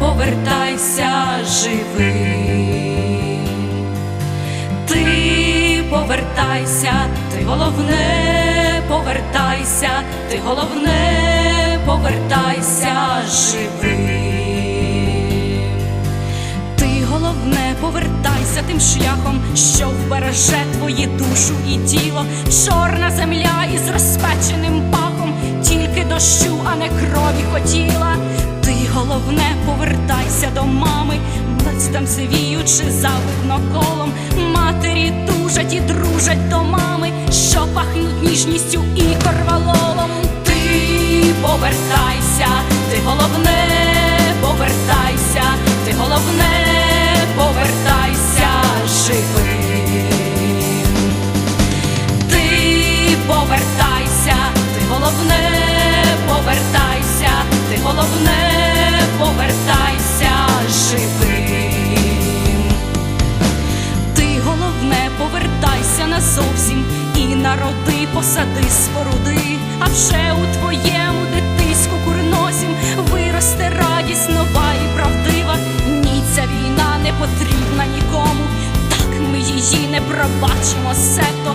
повертайся живий. Ти повертайся, ти головне повертайся, ти головне повертайся живий. Ти головне повертайся тим шляхом, що вбереже твої душу і тіло, чорна земля із розпеченим пахом, тільки дощу, а не крові хотіла. Головне повертайся до мами, млець там сивіючи за колом. Матері тужать і дружать до мами, що пахнуть ніжністю і корвалолом. Ти повертайся, ти головне народи, посади споруди, а вже у твоєму дитиську курносім виросте радість нова і правдива. Ні, ця війна не потрібна нікому. Так ми її не пробачимо, сето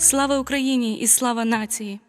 Слава Україні і слава нації!